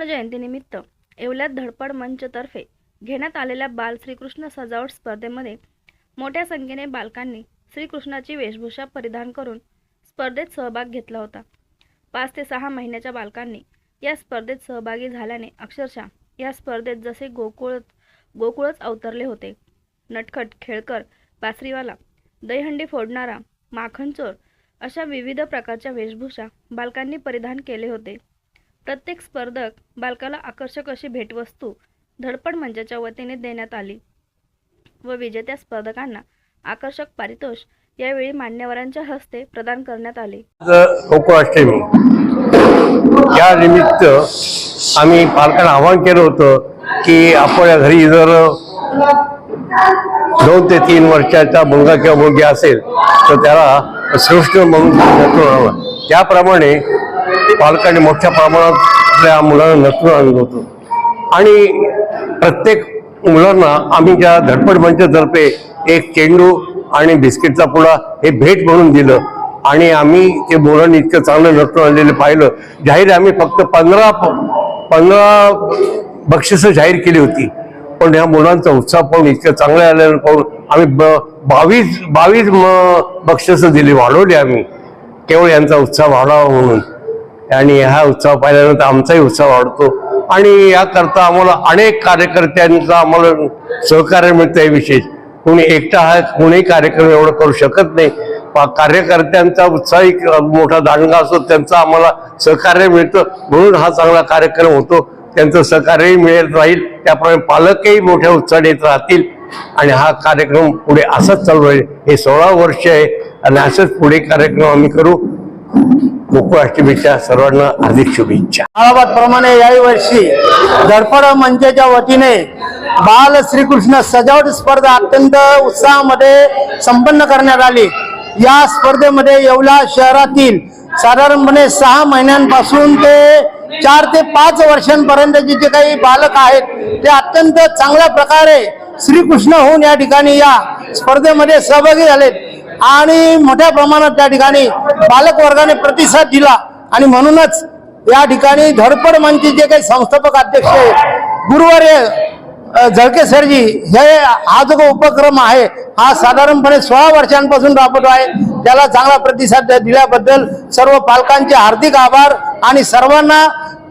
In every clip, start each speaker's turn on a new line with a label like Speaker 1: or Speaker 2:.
Speaker 1: श्रीकृष्ण जयंतीनिमित्त येवल्यात धडपड मंचतर्फे घेण्यात आलेल्या बाल श्रीकृष्ण सजावट स्पर्धेमध्ये मोठ्या संख्येने बालकांनी श्रीकृष्णाची वेशभूषा परिधान करून स्पर्धेत सहभाग घेतला होता. पाच ते सहा महिन्याच्या बालकांनी या स्पर्धेत सहभागी झाल्याने अक्षरशः या स्पर्धेत जसे गोकुळ गोकुळच अवतरले होते. नटखट खेळकर बासरीवाला दहीहंडी फोडणारा माखणचोर अशा विविध प्रकारच्या वेशभूषा बालकांनी परिधान केले होते. प्रत्येक स्पर्धक बालकाला आकर्षक अशी भेटवस्तू धडपड मंचाच्या वतीने देण्यात आली व विजेत्या स्पर्धकांना आकर्षक पारितोष यावेळी मान्यवरांच्या हस्ते प्रदान करण्यात आले.
Speaker 2: गोकुळाष्टमी या निमित्त आम्ही पालकांना आवाहन केलं होतं की आपल्या घरी जर दोन ते तीन वर्षाचा मुलगा किंवा मुलगी असेल तर त्याला श्रेष्ठ म्हणून त्याप्रमाणे पालकांनी मोठ्या प्रमाणात आपल्या मुलांना नसून आणलं होतं. आणि प्रत्येक मुलांना आम्ही ज्या धडपड मंचतर्फे एक चेंडू आणि बिस्किटचा पुडा हे भेट म्हणून दिलं. आणि आम्ही ते मुलांनी इतकं चांगलं नटून आणलेलं पाहिलं. जाहीर आम्ही फक्त पंधरा पंधरा बक्षिसं जाहीर केली होती. पण ह्या मुलांचा उत्साह पाहून इतकं चांगलं आलेलं पाहून आम्ही ब- बावीस बावीस म- बक्षिसं दिली वाढवली आम्ही. केवळ यांचा उत्साह वाढावा म्हणून. आणि हा उत्साह पाहिल्यानंतर आमचाही उत्साह वाढतो. आणि याकरता आम्हाला अनेक कार्यकर्त्यांचा आम्हाला सहकार्य मिळतं आहे विशेष. कोणी एकटा हा कोणीही कार्यक्रम एवढं करू शकत नाही. पा- कार्यकर्त्यांचा उत्साह एक मोठा दांडगा असतो त्यांचं आम्हाला सहकार्य मिळतं. म्हणून हा चांगला कार्यक्रम होतो. त्यांचं सहकार्यही मिळत राहील. त्याप्रमाणे पालकही मोठ्या उत्साहाने येत राहतील. आणि हा कार्यक्रम पुढे असंच चालू राहील. हे सोळा वर्ष आहे. आणि असंच पुढे कार्यक्रम आम्ही करू. गोकुळाष्टमीच्या सर्वांना हार्दिक शुभेच्छा.
Speaker 3: अलाहाबाद प्रमाणे याही वर्षी धडपड मंचाच्या वतीने बाल श्रीकृष्ण सजावट स्पर्धा अत्यंत उत्साहामध्ये संपन्न करण्यात आली. या स्पर्धेमध्ये येवला शहरातील साधारणपणे सहा महिन्यांपासून ते चार ते पाच वर्षांपर्यंतचे जे काही बालक आहेत ते अत्यंत चांगल्या प्रकारे श्रीकृष्ण होऊन या ठिकाणी या स्पर्धेमध्ये सहभागी झालेत. आणि मोठ्या प्रमाणात त्या ठिकाणी बालकवर्गाने प्रतिसाद दिला आणि म्हणूनच या ठिकाणी धडपड मंचचे जे काही संस्थापक अध्यक्ष आहे, झळके सरजी हे हा जो उपक्रम आहे हा साधारणपणे सोळा वर्षांपासून राबवतो आहे. त्याला चांगला प्रतिसाद दिल्याबद्दल सर्व पालकांचे हार्दिक आभार आणि सर्वांना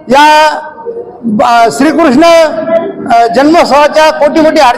Speaker 3: या श्रीकृष्ण जन्मोत्सवाच्या कोटी कोटी हार्दिक